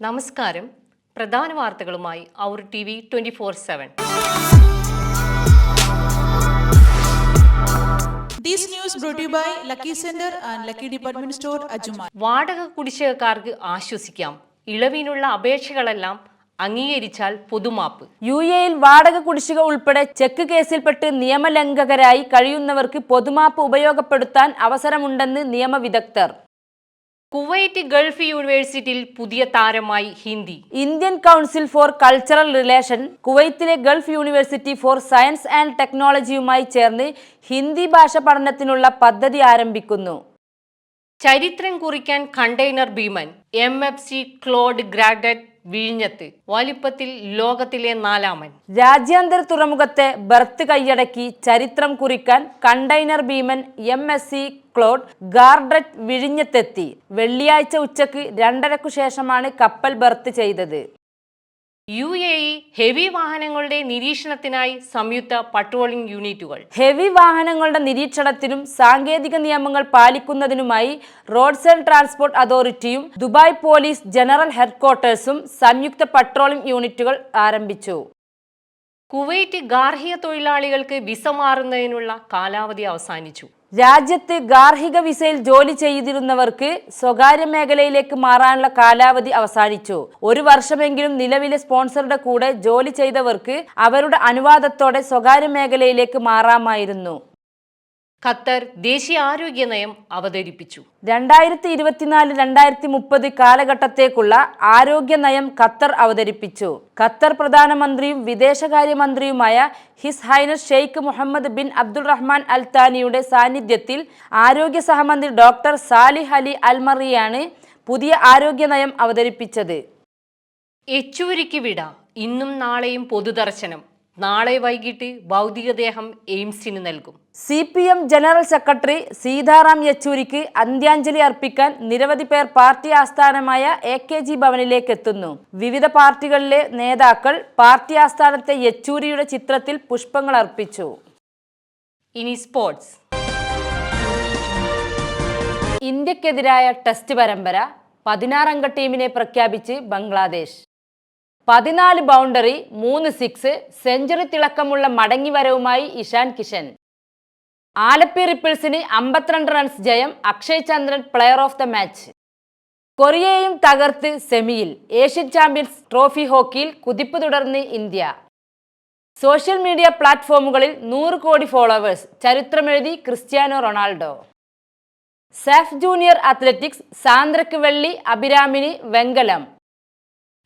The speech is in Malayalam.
നമസ്കാരം. പ്രധാന വാർത്തകളുമായി അവർ T V twenty four seven. This news brought by Lucky Center and Lucky Department Store, Ajuman. വാടക കുടിശ്ശികക്കാർക്ക് ആശ്വസിക്കാം. ഇളവിനുള്ള അപേക്ഷകളെല്ലാം അംഗീകരിച്ചാൽ പൊതുമാപ്പ്. യു എയിൽ വാടക കുടിശ്ശിക ഉൾപ്പെടെ ചെക്ക് കേസിൽപ്പെട്ട് നിയമലംഘകരായി കഴിയുന്നവർക്ക് പൊതുമാപ്പ് ഉപയോഗപ്പെടുത്താൻ അവസരമുണ്ടെന്ന് നിയമവിദഗ്ധർ കുവൈറ്റ് ഗൾഫ് യൂണിവേഴ്സിറ്റിയിൽ പുതിയ താരമായി Hindi. Indian council for cultural relation കുവൈത്തിലെ gulf university for science and ടെക്നോളജിയുമായി ചേർന്ന് ഹിന്ദി ഭാഷ പഠനത്തിനുള്ള പദ്ധതി ആരംഭിക്കുന്നു. ചരിത്രം കുറിക്കാൻ കണ്ടെയ്നർ ഭീമൻ M F C Claude Girardet വിഴിഞ്ഞത്ത്. വലിപ്പത്തിൽ ലോകത്തിലെ നാലാമൻ. രാജ്യാന്തര തുറമുഖത്തെ ബർത്ത് കൈയടക്കി ചരിത്രം കുറിക്കാൻ കണ്ടെയ്നർ ഭീമൻ M S C Claude Girardet വിഴിഞ്ഞത്തെത്തി. വെള്ളിയാഴ്ച ഉച്ചയ്ക്ക് രണ്ടരക്കു ശേഷമാണ് കപ്പൽ ബർത്ത് ചെയ്തത്. യു എ ഇ ഹെവി വാഹനങ്ങളുടെ നിരീക്ഷണത്തിനായി സംയുക്ത പട്രോളിംഗ് യൂണിറ്റുകൾ. ഹെവി വാഹനങ്ങളുടെ നിരീക്ഷണത്തിനും സാങ്കേതിക നിയമങ്ങൾ പാലിക്കുന്നതിനുമായി റോഡ്സ് ആൻഡ് ട്രാൻസ്പോർട്ട് അതോറിറ്റിയും ദുബായ് പോലീസ് ജനറൽ ഹെഡ്ക്വാർട്ടേഴ്സും സംയുക്ത പട്രോളിംഗ് യൂണിറ്റുകൾ ആരംഭിച്ചു. കുവൈറ്റ് ഗാർഹിക തൊഴിലാളികൾക്ക് വിസ മാറുന്നതിനുള്ള കാലാവധി അവസാനിച്ചു. രാജ്യത്ത് ഗാർഹിക വിസയിൽ ജോലി ചെയ്തിരുന്നവർക്ക് സ്വകാര്യ മേഖലയിലേക്ക് മാറാനുള്ള കാലാവധി അവസാനിച്ചു. ഒരു വർഷമെങ്കിലും നിലവിലെ സ്പോൺസറുടെ കൂടെ ജോലി ചെയ്തവർക്ക് അവരുടെ അനുവാദത്തോടെ സ്വകാര്യ മേഖലയിലേക്ക് മാറാമായിരുന്നു. ഖത്തർ ദേശീയ ആരോഗ്യ നയം അവതരിപ്പിച്ചു. രണ്ടായിരത്തി ഇരുപത്തിനാല് രണ്ടായിരത്തി മുപ്പത് കാലഘട്ടത്തേക്കുള്ള ആരോഗ്യ നയം ഖത്തർ അവതരിപ്പിച്ചു. ഖത്തർ പ്രധാനമന്ത്രിയും വിദേശകാര്യമന്ത്രിയുമായ his highness Sheikh Mohammed bin Abdul Rahman Al താനിയുടെ സാന്നിധ്യത്തിൽ ആരോഗ്യ സഹമന്ത്രി ഡോക്ടർ സാലിഹ് അലി അൽമറിയാണ് പുതിയ ആരോഗ്യ നയം അവതരിപ്പിച്ചത്. യെച്ചൂരിക്ക് വിട. ഇന്നും നാളെയും പൊതുദർശനം. നാളെ വൈകിട്ട് ഭൗതികദേഹം എയിംസിന് നൽകും. C P M general secretary Sitaram യെച്ചൂരിക്ക് അന്ത്യാഞ്ജലി അർപ്പിക്കാൻ നിരവധി പേർ പാർട്ടി ആസ്ഥാനമായ എ കെ ജി ഭവനിലേക്ക് എത്തുന്നു. വിവിധ പാർട്ടികളിലെ നേതാക്കൾ പാർട്ടി ആസ്ഥാനത്തെ യെച്ചൂരിയുടെ ചിത്രത്തിൽ പുഷ്പങ്ങൾ അർപ്പിച്ചു. ഇനി സ്പോർട്സ്. ഇന്ത്യക്കെതിരായ ടെസ്റ്റ് പരമ്പര പതിനാറംഗ ടീമിനെ പ്രഖ്യാപിച്ച് ബംഗ്ലാദേശ്. പതിനാല് ബൗണ്ടറി മൂന്ന് സിക്സ് സെഞ്ചുറി തിളക്കമുള്ള മടങ്ങിവരവുമായി ഇഷാൻ കിഷൻ. ആലപ്പി റിപ്പിൾസിന് അമ്പത്തിരണ്ട് റൺസ് ജയം Akshay Chandran player of the match കൊറിയയും തകർത്ത് സെമിയിൽ ഏഷ്യൻ ചാമ്പ്യൻസ് ട്രോഫി ഹോക്കിയിൽ കുതിപ്പ് തുടർന്ന് ഇന്ത്യ. സോഷ്യൽ മീഡിയ പ്ലാറ്റ്ഫോമുകളിൽ നൂറ് കോടി followers ചരിത്രമെഴുതി Cristiano Ronaldo. SAFF junior athletics സാന്ദ്രക്ക് വെള്ളി അഭിരാമിന് വെങ്കലം.